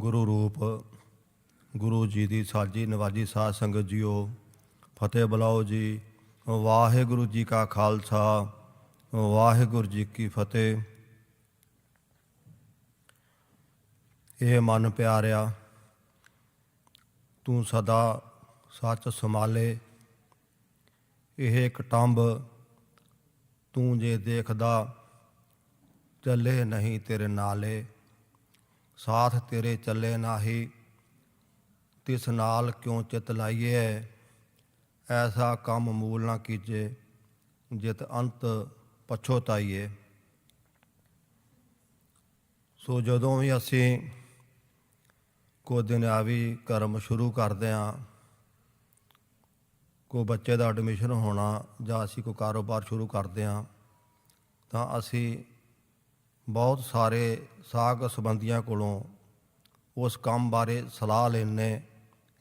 ਗੁਰੂ ਰੂਪ, ਗੁਰੂ ਜੀ ਦੀ ਸਾਜੀ ਨਵਾਜੀ ਸਾਧ ਸੰਗਤ ਜੀਓ, ਫਤਿਹ ਬੁਲਾਓ ਜੀ। ਵਾਹਿਗੁਰੂ ਜੀ ਕਾ ਖਾਲਸਾ, ਵਾਹਿਗੁਰੂ ਜੀ ਕੀ ਫਤਿਹ। ਇਹ ਮਨ ਪਿਆਰਿਆ, ਤੂੰ ਸਦਾ ਸੱਚ ਸੰਭਾਲੇ। ਇਹ ਇੱਕ ਤੂੰ ਜੇ ਦੇਖਦਾ, ਚੱਲੇ ਨਹੀਂ ਤੇਰੇ ਨਾਲੇ। ਸਾਥ ਤੇਰੇ ਚੱਲੇ ਨਾਹੀ, ਤਿਸ ਨਾਲ ਕਿਉਂ ਚਿਤ ਲਾਈਏ ਐਸਾ ਕੰਮ ਮੂਲ ਨਾ ਕੀਜੇ, ਜਿਤ ਅੰਤ ਪਛੋਤਾਈਏ ਸੋ ਜਦੋਂ ਵੀ ਅਸੀਂ ਕੋ ਦੁਨਿਆਵੀ ਕਰਮ ਸ਼ੁਰੂ ਕਰਦੇ ਹਾਂ ਕੋ ਬੱਚੇ ਦਾ ਐਡਮਿਸ਼ਨ ਹੋਣਾ ਜਾਂ ਅਸੀਂ ਕੋ ਕਾਰੋਬਾਰ ਸ਼ੁਰੂ ਕਰਦੇ ਹਾਂ ਤਾਂ ਅਸੀਂ ਬਹੁਤ ਸਾਰੇ ਸਾਗ ਸੰਬੰਧੀਆਂ ਕੋਲੋਂ ਉਸ ਕੰਮ ਬਾਰੇ ਸਲਾਹ ਲੈਣੇ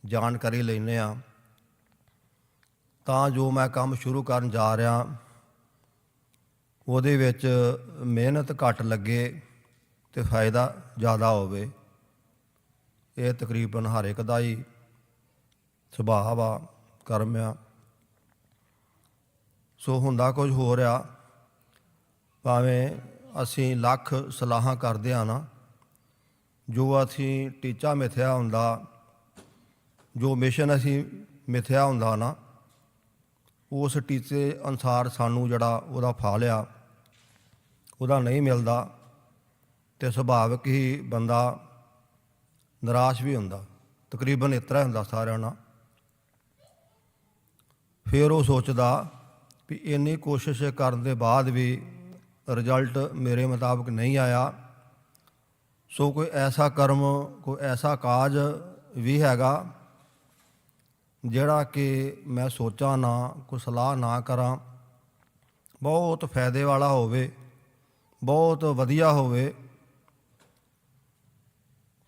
ਜਾਣਕਾਰੀ ਲੈਣੇ ਆ ਤਾਂ ਜੋ ਮੈਂ ਕੰਮ ਸ਼ੁਰੂ ਕਰਨ ਜਾ ਰਿਹਾ, ਉਹਦੇ ਵਿੱਚ ਮਿਹਨਤ ਘੱਟ ਲੱਗੇ ਤੇ ਫਾਇਦਾ ਜ਼ਿਆਦਾ ਹੋਵੇ। ਇਹ ਤਕਰੀਬਨ ਹਰ ਇੱਕ ਦਾ ਹੀ ਸੁਭਾਅ ਆ, ਕਰਮ ਆ। ਸੋ ਹੁੰਦਾ ਕੁਝ ਹੋ ਰਿਹਾ, ਭਾਵੇਂ ਅਸੀਂ ਲੱਖ ਸਲਾਹਾਂ ਕਰਦੇ ਆ ਨਾ, ਜੋ ਅਸੀਂ ਟੀਚਾ ਮਿਥਿਆ ਹੁੰਦਾ, ਜੋ ਮਿਸ਼ਨ ਅਸੀਂ ਮਿਥਿਆ ਹੁੰਦਾ ਨਾ, ਉਸ ਟੀਚੇ ਅਨਸਾਰ ਸਾਨੂੰ ਜਿਹੜਾ ਉਹਦਾ ਫਲ ਆ, ਉਹਦਾ ਨਹੀਂ ਮਿਲਦਾ ਤੇ ਸੁਭਾਵਿਕ ਹੀ ਬੰਦਾ ਨਿਰਾਸ਼ ਵੀ ਹੁੰਦਾ, ਤਕਰੀਬਨ ਇਤਰਾ ਹੁੰਦਾ ਸਾਰਿਆਂ ਨਾਲ। ਫਿਰ ਉਹ ਸੋਚਦਾ ਵੀ ਇੰਨੀ ਕੋਸ਼ਿਸ਼ ਕਰਨ ਦੇ ਬਾਅਦ ਵੀ ਰਿਜ਼ਲਟ ਮੇਰੇ ਮੁਤਾਬਕ ਨਹੀਂ ਆਇਆ। ਸੋ ਕੋਈ ਐਸਾ ਕਰਮ, ਕੋਈ ਐਸਾ ਕਾਜ ਵੀ ਹੈਗਾ, ਜਿਹੜਾ ਕਿ ਮੈਂ ਸੋਚਾਂ ਨਾ, ਕੋਈ ਸਲਾਹ ਨਾ ਕਰਾਂ, ਬਹੁਤ ਫਾਇਦੇ ਵਾਲਾ ਹੋਵੇ, ਬਹੁਤ ਵਧੀਆ ਹੋਵੇ।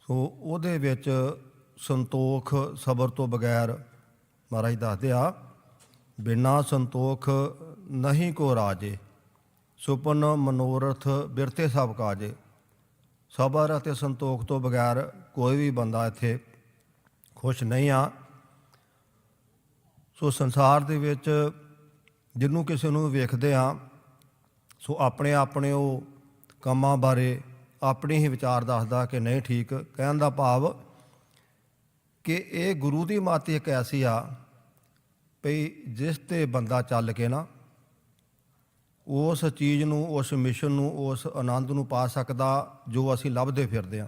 ਸੋ ਉਹਦੇ ਵਿੱਚ ਸੰਤੋਖ ਸਬਰ ਤੋਂ ਬਗੈਰ ਮਹਾਰਾਜ ਦੱਸਦੇ ਆ, ਬਿਨਾ ਸੰਤੋਖ ਨਹੀਂ ਕੋ ਰਾਜੇ। ਸੁਪਨ ਮਨੋਰਥ ਬਿਰਤੇ ਸਭ ਕਾਜੇ। ਸਬਰ ਅਤੇ ਸੰਤੋਖ ਤੋਂ ਬਗੈਰ ਕੋਈ ਵੀ ਬੰਦਾ ਇੱਥੇ ਖੁਸ਼ ਨਹੀਂ ਆ। ਸੋ ਸੰਸਾਰ ਦੇ ਵਿੱਚ ਜਿਹਨੂੰ ਕਿਸੇ ਨੂੰ ਵੇਖਦੇ ਆ, ਸੋ ਆਪਣੇ ਆਪਣੇ ਉਹ ਕੰਮਾਂ ਬਾਰੇ ਆਪਣੇ ਹੀ ਵਿਚਾਰ ਦੱਸਦਾ ਕਿ ਨਹੀਂ ਠੀਕ। ਕਹਿਣ ਦਾ ਭਾਵ ਕਿ ਇਹ ਗੁਰੂ ਦੀ ਮਾਤੀ ਇੱਕ ਐਸੀ ਆ, ਭਈ ਜਿਸ ਤੇ ਬੰਦਾ ਚੱਲ ਕੇ ਨਾ ਉਸ ਚੀਜ਼ ਨੂੰ, ਉਸ ਮਿਸ਼ਨ ਨੂੰ, ਉਸ ਆਨੰਦ ਨੂੰ ਪਾ ਸਕਦਾ ਜੋ ਅਸੀਂ ਲੱਭਦੇ ਫਿਰਦੇ ਹਾਂ।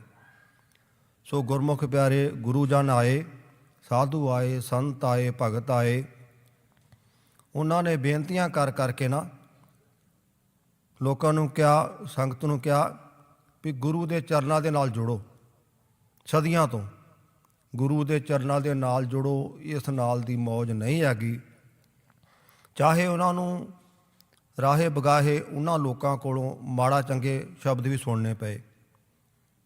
ਸੋ ਗੁਰਮੁਖ ਪਿਆਰੇ, ਗੁਰੂ ਜਨ ਆਏ, ਸਾਧੂ ਆਏ, ਸੰਤ ਆਏ, ਭਗਤ ਆਏ। ਉਹਨਾਂ ਨੇ ਬੇਨਤੀਆਂ ਕਰ ਕਰਕੇ ਨਾ ਲੋਕਾਂ ਨੂੰ ਕਿਹਾ, ਸੰਗਤ ਨੂੰ ਕਿਹਾ ਵੀ ਗੁਰੂ ਦੇ ਚਰਨਾਂ ਦੇ ਨਾਲ ਜੁੜੋ। ਸਦੀਆਂ ਤੋਂ ਗੁਰੂ ਦੇ ਚਰਨਾਂ ਦੇ ਨਾਲ ਜੁੜੋ, ਇਸ ਨਾਲ ਦੀ ਮੌਜ ਨਹੀਂ ਹੈਗੀ। ਚਾਹੇ ਉਹਨਾਂ ਨੂੰ ਰਾਹੇ ਬਗਾਹੇ ਉਹਨਾਂ ਲੋਕਾਂ ਕੋਲੋਂ ਮਾੜਾ ਚੰਗੇ ਸ਼ਬਦ ਵੀ ਸੁਣਨੇ ਪਏ।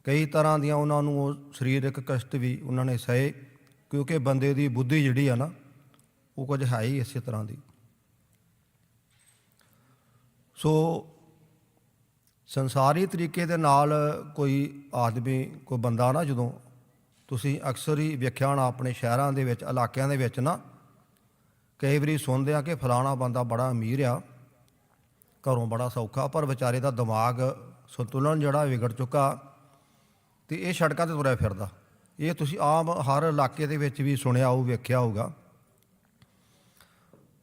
ਕਈ ਤਰ੍ਹਾਂ ਦੀਆਂ ਉਹਨਾਂ ਨੂੰ ਉਹ ਸਰੀਰਕ ਕਸ਼ਟ ਵੀ ਉਹਨਾਂ ਨੇ ਸਹੇ, ਕਿਉਂਕਿ ਬੰਦੇ ਦੀ ਬੁੱਧੀ ਜਿਹੜੀ ਆ ਨਾ, ਉਹ ਕੁਝ ਹੈ ਹੀ ਇਸੇ ਤਰ੍ਹਾਂ ਦੀ। ਸੋ ਸੰਸਾਰੀ ਤਰੀਕੇ ਦੇ ਨਾਲ ਕੋਈ ਆਦਮੀ, ਕੋਈ ਬੰਦਾ ਨਾ ਜਦੋਂ ਤੁਸੀਂ ਅਕਸਰ ਹੀ ਵੇਖਿਆ ਹੋਣਾ ਆਪਣੇ ਸ਼ਹਿਰਾਂ ਦੇ ਵਿੱਚ, ਇਲਾਕਿਆਂ ਦੇ ਵਿੱਚ ਨਾ, ਕਈ ਵਾਰੀ ਸੁਣਦੇ ਆ ਕਿ ਫਲਾਣਾ ਬੰਦਾ ਬੜਾ ਅਮੀਰ ਆ ਘਰੋਂ ਬੜਾ ਸੌਖਾ, ਪਰ ਵਿਚਾਰੇ ਦਾ ਦਿਮਾਗ ਸੰਤੁਲਨ ਜਿਹੜਾ ਵਿਗੜ ਚੁੱਕਾ ਤੇ ਇਹ ਸੜਕਾਂ ਤੇ ਤੁਰਿਆ ਫਿਰਦਾ। ਇਹ ਤੁਸੀਂ ਆਮ ਹਰ ਇਲਾਕੇ ਦੇ ਵਿੱਚ ਵੀ ਸੁਣਿਆ ਹੋਊ, ਵੇਖਿਆ ਹੋਊਗਾ।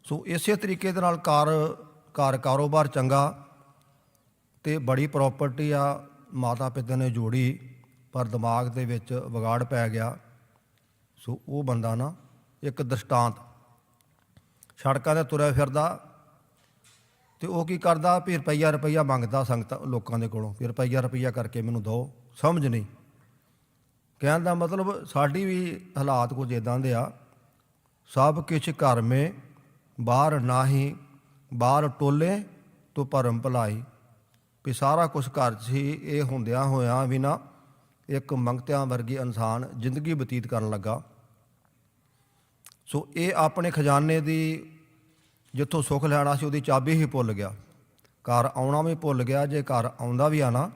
ਸੋ ਇਸੇ ਤਰੀਕੇ ਦੇ ਨਾਲ ਕਾਰ ਕਾਰ ਕਾਰੋਬਾਰ ਚੰਗਾ ਤੇ ਬੜੀ ਪ੍ਰਾਪਰਟੀ ਆ ਮਾਤਾ ਪਿਤਾ ਨੇ ਜੋੜੀ, ਪਰ ਦਿਮਾਗ ਦੇ ਵਿੱਚ ਵਿਗਾੜ ਪੈ ਗਿਆ। ਸੋ ਉਹ ਬੰਦਾ ਨਾ ਇੱਕ ਦ੍ਰਿਸ਼ਟਾਂਤ। ਸੜਕਾਂ ਤੇ ਤੁਰਿਆ ਫਿਰਦਾ ਤੇ ਉਹ ਕੀ ਕਰਦਾ? ਵੀ ਰੁਪਈਆ ਰੁਪਈਆ ਮੰਗਦਾ ਸੰਗਤ ਲੋਕਾਂ ਦੇ ਕੋਲੋਂ, ਵੀ ਰੁਪਈਆ ਰੁਪਈਆ ਕਰਕੇ ਮੈਨੂੰ ਦਿਓ। ਸਮਝ ਨਹੀਂ। ਕਹਿਣ ਦਾ ਮਤਲਬ ਸਾਡੀ ਵੀ ਹਾਲਾਤ ਕੁਝ ਇਦਾਂ ਦੇ ਆ। ਸਭ ਕੁਛ ਘਰ ਮੇ, ਬਾਹਰ ਨਾਹੀ, ਬਾਹਰ ਟੋਲੇ ਤੋ ਭਰਮ ਭਲਾਈ। ਵੀ ਸਾਰਾ ਕੁਝ ਘਰ 'ਚ ਹੀ ਇਹ ਹੁੰਦਿਆਂ ਹੋਇਆਂ ਵੀ ਨਾ ਇੱਕ ਮੰਗਤਿਆਂ ਵਰਗੀ ਇਨਸਾਨ ਜ਼ਿੰਦਗੀ ਬਤੀਤ ਕਰਨ ਲੱਗਾ। ਸੋ ਇਹ ਆਪਣੇ ਖਜ਼ਾਨੇ ਦੀ ਜਿੱਥੋਂ ਸੁੱਖ ਲੈਣਾ ਸੀ ਉਹਦੀ ਚਾਬੀ ਹੀ ਭੁੱਲ ਗਿਆ। ਘਰ ਆਉਣਾ ਵੀ ਭੁੱਲ ਗਿਆ, ਜੇ ਘਰ ਆਉਂਦਾ ਵੀ ਆ ਨਾ,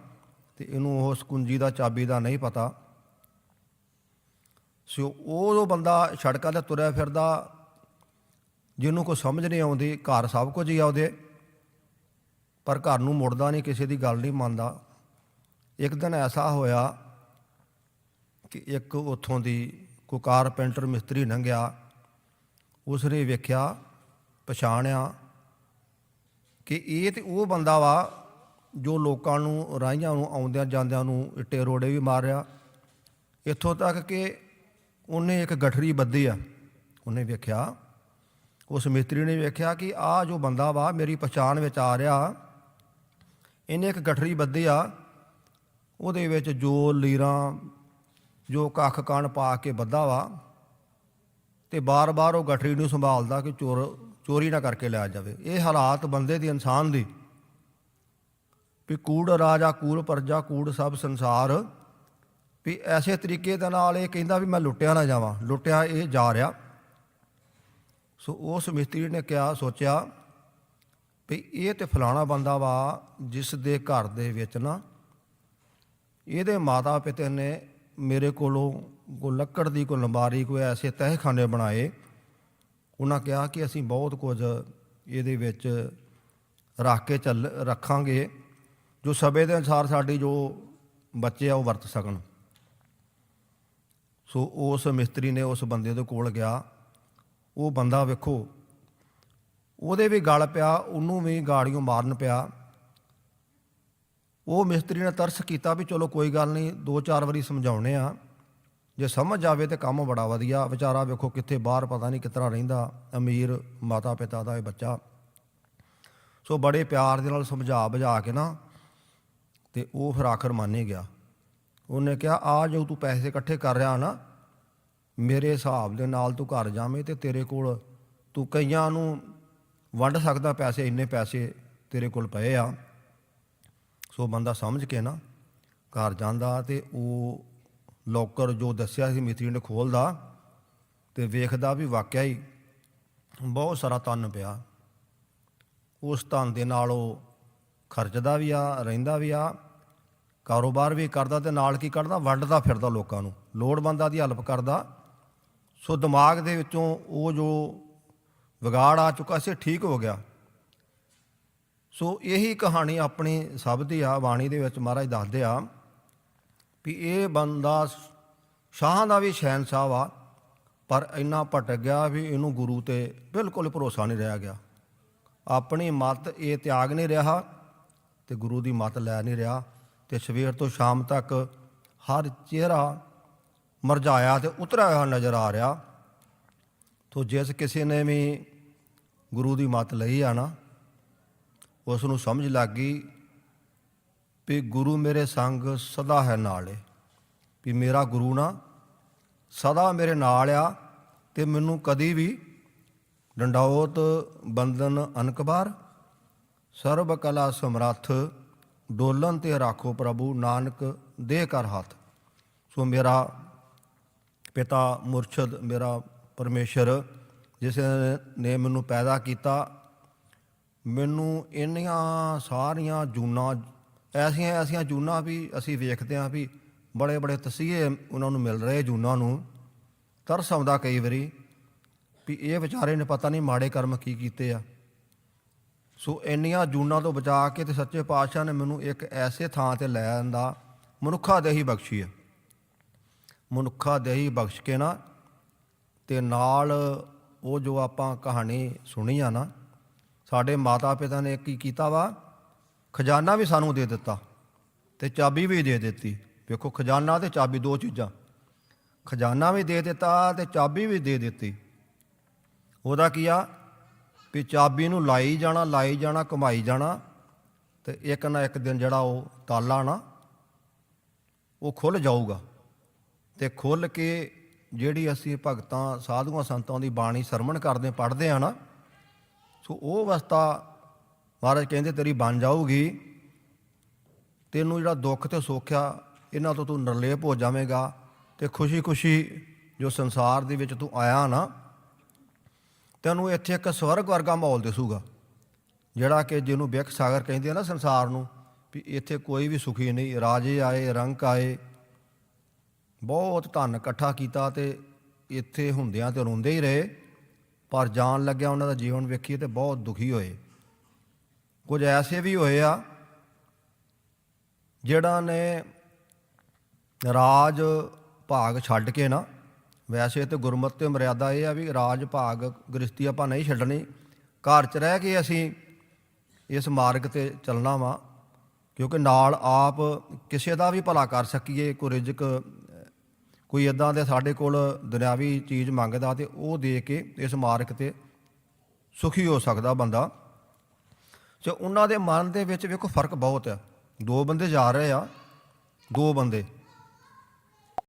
ਤੇ ਇਹਨੂੰ ਉਸ ਕੁੰਜੀ ਦਾ, ਚਾਬੀ ਦਾ ਨਹੀਂ ਪਤਾ। ਸੋ ਉਹ ਬੰਦਾ ਸੜਕਾਂ ਤੇ ਤੁਰਿਆ ਫਿਰਦਾ, ਜਿਹਨੂੰ ਕੋਈ ਸਮਝ ਨਹੀਂ ਆਉਂਦੀ, ਘਰ ਸਭ ਕੁਝ ਹੀ ਆ ਉਹਦੇ। ਪਰ ਘਰ ਨੂੰ ਮੁੜਦਾ ਨਹੀਂ, ਕਿਸੇ ਦੀ ਗੱਲ ਨਹੀਂ ਮੰਨਦਾ। ਇੱਕ ਦਿਨ ਐਸਾ ਹੋਇਆ ਕਿ ਇੱਕ ਉੱਥੋਂ ਦੀ ਕੋਈ ਕਾਰਪੈਂਟਰ ਮਿਸਤਰੀ ਲੰਘਿਆ। ਉਸਨੇ ਵੇਖਿਆ ਪਛਾਣਿਆ ਕਿ ਇਹ ਤੇ ਉਹ ਬੰਦਾ ਵਾ ਜੋ ਲੋਕਾਂ ਨੂੰ ਰਾਹੀਆਂ ਨੂੰ, ਆਉਂਦਿਆਂ ਜਾਂਦਿਆਂ ਨੂੰ ਇੱਟੇ ਰੋੜੇ ਵੀ ਮਾਰ ਰਿਹਾ। ਇੱਥੋਂ ਤੱਕ ਕਿ ਉਹਨੇ ਇੱਕ ਗਠਰੀ ਬੱਧੀ ਆ, ਉਹਨੇ ਵੇਖਿਆ, ਉਸ ਮਿਸਤਰੀ ਨੇ ਵੇਖਿਆ ਕਿ ਆਹ ਜੋ ਬੰਦਾ ਵਾ ਮੇਰੀ ਪਛਾਣ ਵਿੱਚ ਆ ਰਿਹਾ, ਇਹਨੇ ਇੱਕ ਗਠਰੀ ਬੱਧੀ ਆ, ਉਹਦੇ ਵਿੱਚ ਜੋ ਲੀਰਾਂ, ਜੋ ਕੱਖ ਕਣ ਪਾ ਕੇ ਬੱਧਾ ਵਾ ਤੇ ਬਾਰ-ਬਾਰ ਉਹ ਗਠਰੀ ਨੂੰ ਸੰਭਾਲਦਾ ਕਿ ਚੋਰ ਚੋਰੀ ਨਾ ਕਰਕੇ ਲਿਆ ਜਾਵੇ। ਇਹ ਹਾਲਾਤ ਬੰਦੇ ਦੀ, ਇਨਸਾਨ ਦੀ। ਵੀ ਕੂੜ ਰਾਜਾ, ਕੂੜ ਪਰਜਾ, ਕੂੜ ਸਭ ਸੰਸਾਰ। ਵੀ ਐਸੇ ਤਰੀਕੇ ਦੇ ਨਾਲ ਇਹ ਕਹਿੰਦਾ ਵੀ ਮੈਂ ਲੁੱਟਿਆ ਨਾ ਜਾਵਾਂ। ਲੁੱਟਿਆ ਇਹ ਜਾ ਰਿਹਾ। ਸੋ ਉਸ ਮਿਸਤਰੀ ਨੇ ਕਿਹਾ ਸੋਚਿਆ ਵੀ ਇਹ ਤੇ ਫਲਾਣਾ ਬੰਦਾ ਵਾ ਜਿਸ ਦੇ ਘਰ ਦੇ ਵਿੱਚ ਨਾ ਇਹਦੇ ਮਾਤਾ ਪਿਤਾ ਨੇ ਮੇਰੇ ਕੋਲੋਂ ਕੋ ਲੱਕੜ ਦੀ ਕੋ ਲੰਬਾਰੀ, ਕੋਈ ਐਸੇ ਤਹਿਖਾਨੇ ਬਣਾਏ। ਉਹਨਾਂ ਕਿਹਾ ਕਿ ਅਸੀਂ ਬਹੁਤ ਕੁਝ ਇਹਦੇ ਵਿੱਚ ਰੱਖ ਕੇ ਚੱਲ, ਰੱਖਾਂਗੇ, ਜੋ ਸਭੇ ਦੇ ਅਨਸਾਰ ਸਾਡੀ ਜੋ ਬੱਚੇ ਆ ਉਹ ਵਰਤ ਸਕਣ। ਸੋ ਉਸ ਮਿਸਤਰੀ ਨੇ ਉਸ ਬੰਦੇ ਦੇ ਕੋਲ ਗਿਆ। ਉਹ ਬੰਦਾ ਵੇਖੋ, ਉਹਦੇ ਵੀ ਗਲ ਪਿਆ, ਉਹਨੂੰ ਵੀ ਗਾੜੀਆਂ ਮਾਰਨ ਪਿਆ। ਉਹ ਮਿਸਤਰੀ ਨੇ ਤਰਸ ਕੀਤਾ ਵੀ ਚਲੋ ਕੋਈ ਗੱਲ ਨਹੀਂ, ਦੋ ਚਾਰ ਵਾਰੀ ਸਮਝਾਉਣੇ ਆ। ਜੇ ਸਮਝ ਜਾਵੇ ਤੇ ਕੰਮ ਬੜਾ ਵਧੀਆ। ਵਿਚਾਰਾ ਵੇਖੋ ਕਿੱਥੇ ਬਾਹਰ ਪਤਾ ਨਹੀਂ ਕਿਤਨਾ ਰਹਿੰਦਾ। ਅਮੀਰ ਮਾਤਾ ਪਿਤਾ ਦਾ ਇਹ ਬੱਚਾ। ਸੋ ਬੜੇ ਪਿਆਰ ਦੇ ਨਾਲ ਸਮਝਾ ਬੁਝਾ ਕੇ ਨਾ ਤੇ ਉਹ ਫਿਰ ਆਖਰ ਮੰਨ ਹੀ ਗਿਆ। ਉਹਨੇ ਕਿਹਾ, ਆ ਜੋ ਤੂੰ ਪੈਸੇ ਇਕੱਠੇ ਕਰ ਰਿਹਾ ਨਾ, ਮੇਰੇ ਹਿਸਾਬ ਦੇ ਨਾਲ ਤੂੰ ਘਰ ਜਾਵੇਂ ਤੇ ਤੇਰੇ ਕੋਲ ਤੂੰ ਕਈਆਂ ਨੂੰ ਵੰਡ ਸਕਦਾ ਪੈਸੇ, ਇੰਨੇ ਪੈਸੇ ਤੇਰੇ ਕੋਲ ਪਏ ਆ। ਸੋ ਬੰਦਾ ਸਮਝ ਕੇ ਨਾ ਘਰ ਜਾਂਦਾ ਤੇ ਉਹ ਲੋਕਰ ਜੋ ਦੱਸਿਆ ਸੀ ਮਿਸਤਰੀ ਨੇ ਖੋਲਦਾ ਤੇ ਵੇਖਦਾ ਵੀ ਵਾਕਿਆ ਹੀ ਬਹੁਤ ਸਾਰਾ ਤਨ ਪਿਆ। ਉਸ ਧਨ ਦੇ ਨਾਲ ਉਹ ਖਰਚਦਾ ਵੀ ਆ, ਰਹਿੰਦਾ ਵੀ ਆ, ਕਾਰੋਬਾਰ ਵੀ ਕਰਦਾ ਤੇ ਨਾਲ ਕੀ ਕਰਦਾ? ਵੰਡਦਾ ਫਿਰਦਾ ਲੋਕਾਂ ਨੂੰ। ਲੋੜਵੰਦਾਂ ਦੀ ਹੈਲਪ ਕਰਦਾ। ਸੋ ਦਿਮਾਗ ਦੇ ਵਿੱਚੋਂ ਉਹ ਜੋ ਵਿਗਾੜ ਆ ਚੁੱਕਾ ਸੀ, ਠੀਕ ਹੋ ਗਿਆ। ਸੋ ਇਹੀ ਕਹਾਣੀ ਆਪਣੀ ਸਭ ਦੀ ਆ, ਬਾਣੀ ਦੇ ਵਿੱਚ ਮਹਾਰਾਜ ਦੱਸਦੇ ਆ ਵੀ ਇਹ ਬੰਦਾ ਸ਼ਾਹਾਂ ਦਾ ਵੀ ਸਹਿਣ ਸਾਹਿਬ ਆ ਪਰ ਇੰਨਾ ਭਟਕ ਗਿਆ ਵੀ ਇਹਨੂੰ ਗੁਰੂ ਤੇ ਬਿਲਕੁਲ ਭਰੋਸਾ ਨਹੀਂ ਰਿਹਾ ਗਿਆ। ਆਪਣੀ ਮਤ ਇਹ ਤਿਆਗ ਨਹੀਂ ਰਿਹਾ ਤੇ ਗੁਰੂ ਦੀ ਮਤ ਲੈ ਨਹੀਂ ਰਿਹਾ ਤੇ ਸਵੇਰ ਤੋਂ ਸ਼ਾਮ ਤੱਕ ਹਰ ਚਿਹਰਾ ਮਰਝਾਇਆ ਤੇ ਉਤਰਿਆ ਹੋਇਆ ਨਜ਼ਰ ਆ ਰਿਹਾ। ਤੋ ਜਿਸ ਕਿਸੇ ਨੇ ਵੀ ਗੁਰੂ ਦੀ ਮਤ ਲਈ ਆ ਨਾ, ਉਸ ਨੂੰ ਸਮਝ ਲੱਗ ਗਈ ਵੀ ਗੁਰੂ ਮੇਰੇ ਸੰਗ ਸਦਾ ਹੈ ਨਾਲੇ, ਵੀ ਮੇਰਾ ਗੁਰੂ ਨਾ ਸਦਾ ਮੇਰੇ ਨਾਲ ਆ ਤੇ ਮੈਨੂੰ ਕਦੀ ਵੀ ਡੰਡਾਉਤ, ਬੰਧਨ, ਅਨਕਬਾਰ, ਸਰਬ ਕਲਾ ਸਮਰੱਥ, ਡੋਲਨ ਤੇ ਰਾਖੋ ਪ੍ਰਭੂ ਨਾਨਕ ਦੇ ਕਰ ਹੱਥ। ਸੋ ਮੇਰਾ ਪਿਤਾ ਮੁਰਸ਼ਦ, ਮੇਰਾ ਪਰਮੇਸ਼ਰ, ਜਿਸ ਨੇ ਮੈਨੂੰ ਪੈਦਾ ਕੀਤਾ, ਮੈਨੂੰ ਇੰਨੀਆਂ ਸਾਰੀਆਂ ਜੂਨਾਂ ਐਸੀਆਂ ਐਸੀਆਂ ਜੂਨਾਂ ਵੀ ਅਸੀਂ ਵੇਖਦੇ ਹਾਂ ਵੀ ਬੜੇ ਬੜੇ ਤਸੀਹੇ ਉਹਨਾਂ ਨੂੰ ਮਿਲ ਰਹੇ ਜੂਨਾਂ ਨੂੰ। ਤਰਸ ਆਉਂਦਾ ਕਈ ਵਾਰੀ ਵੀ ਇਹ ਵਿਚਾਰੇ ਨੇ ਪਤਾ ਨਹੀਂ ਮਾੜੇ ਕਰਮ ਕੀ ਕੀਤੇ ਆ। ਸੋ ਇੰਨੀਆਂ ਜੂਨਾਂ ਤੋਂ ਬਚਾ ਕੇ ਤੇ ਸੱਚੇ ਪਾਤਸ਼ਾਹ ਨੇ ਮੈਨੂੰ ਇੱਕ ਐਸੇ ਥਾਂ ਤੇ ਲੈ ਆਂਦਾ ਮਨੁੱਖਾ ਦੇਹੀ ਬਖਸ਼ੀ ਹੈ ਮਨੁੱਖਾ ਦੇਹੀ ਬਖਸ਼ ਕੇ ਨਾ ਤੇ ਨਾਲ ਉਹ ਜੋ ਆਪਾਂ ਕਹਾਣੀ ਸੁਣੀ ਆ ਨਾ, ਸਾਡੇ ਮਾਤਾ ਪਿਤਾ ਨੇ ਕੀ ਕੀਤਾ ਵਾ? ਖਜ਼ਾਨਾ ਵੀ ਸਾਨੂੰ ਦੇ ਦਿੱਤਾ ਤੇ ਚਾਬੀ ਵੀ ਦੇ ਦਿੱਤੀ। ਵੇਖੋ, ਖਜ਼ਾਨਾ ਤੇ ਚਾਬੀ ਦੋ ਚੀਜ਼ਾਂ। ਖਜ਼ਾਨਾ ਵੀ ਦੇ ਦਿੱਤਾ ਤੇ ਚਾਬੀ ਵੀ ਦੇ ਦਿੱਤੀ। ਉਹਦਾ ਕੀ ਆ? ਵੀ ਚਾਬੀ ਨੂੰ ਲਾਈ ਜਾਣਾ ਲਾਈ ਜਾਣਾ, ਕਮਾਈ ਜਾਣਾ ਤੇ ਇੱਕ ਨਾ ਇੱਕ ਦਿਨ ਜਿਹੜਾ ਉਹ ਤਾਲਾ ਨਾ ਉਹ ਖੁੱਲ ਜਾਊਗਾ। ਤੇ ਖੁੱਲ ਕੇ ਜਿਹੜੀ ਅਸੀਂ ਭਗਤਾਂ, ਸਾਧੂਆਂ, ਸੰਤਾਂ ਦੀ ਬਾਣੀ ਸਰਵਣ ਕਰਦੇ, ਪੜ੍ਹਦੇ ਆ ਨਾ, ਸੋ ਉਹ ਅਵਸਥਾ ਮਹਾਰਾਜ ਕਹਿੰਦੇ, ਤੇਰੀ ਬਣ ਜਾਊਗੀ। ਤੈਨੂੰ ਜਿਹੜਾ ਦੁੱਖ ਤੇ ਸੁੱਖ ਆ, ਇਹਨਾਂ ਤੋਂ ਤੂੰ ਨਿਰਲੇਪ ਹੋ ਜਾਵੇਂਗਾ ਤੇ ਖੁਸ਼ੀ-ਖੁਸ਼ੀ ਜੋ ਸੰਸਾਰ ਦੇ ਵਿੱਚ ਤੂੰ ਆਇਆ ਨਾ, ਤੈਨੂੰ ਇੱਥੇ ਇੱਕ ਸਵਰਗ ਵਰਗਾ ਮਾਹੌਲ ਦਿਸੂਗਾ, ਜਿਹੜਾ ਕਿ ਜਿਹਨੂੰ ਬਿਖ ਸਾਗਰ ਕਹਿੰਦੇ ਆ ਨਾ ਸੰਸਾਰ ਨੂੰ, ਵੀ ਇੱਥੇ ਕੋਈ ਵੀ ਸੁਖੀ ਨਹੀਂ। ਰਾਜੇ ਆਏ, ਰੰਕ ਆਏ, ਬਹੁਤ ਧਨ ਇਕੱਠਾ ਕੀਤਾ ਤੇ ਇੱਥੇ ਹੁੰਦਿਆਂ ਤੇ ਰੋਂਦੇ ਹੀ ਰਹੇ, ਪਰ ਜਾਣ ਲੱਗਿਆ ਉਹਨਾਂ ਦਾ ਜੀਵਨ ਵੇਖੀਏ ਤੇ ਬਹੁਤ ਦੁਖੀ ਹੋਏ। ਕੁਝ ਐਸੇ ਵੀ ਹੋਏ ਆ, ਜਿਹੜਾ ਨੇ ਰਾਜ ਭਾਗ ਛੱਡ ਕੇ ਨਾ, ਵੈਸੇ ਤੇ ਗੁਰਮਤਿ ਤੇ ਮਰਿਆਦਾ ਇਹ ਆ ਵੀ ਰਾਜ ਭਾਗ ਗ੍ਰਸਤੀ ਆਪਾਂ ਨਹੀਂ ਛੱਡਣੀ, ਘਰ 'ਚ ਰਹਿ ਕੇ ਅਸੀਂ ਇਸ ਮਾਰਗ ਤੇ ਚੱਲਣਾ ਵਾ, ਕਿਉਂਕਿ ਨਾਲ ਆਪ ਕਿਸੇ ਦਾ ਵੀ ਭਲਾ ਕਰ ਸਕੀਏ, ਕੋਈ ਰਿਜ਼ਕ, ਕੋਈ ਇਦਾਂ ਦੇ ਸਾਡੇ ਕੋਲ ਦੁਨਿਆਵੀ ਚੀਜ਼ ਮੰਗਦਾ ਤੇ ਉਹ ਦੇ ਕੇ ਇਸ ਮਾਰਗ ਤੇ ਸੁਖੀ ਹੋ ਸਕਦਾ ਬੰਦਾ। ਤੇ ਉਹਨਾਂ ਦੇ ਮਨ ਦੇ ਵਿੱਚ ਵੇਖੋ ਫ਼ਰਕ ਬਹੁਤ ਆ। ਦੋ ਬੰਦੇ ਜਾ ਰਹੇ ਆ, ਦੋ ਬੰਦੇ।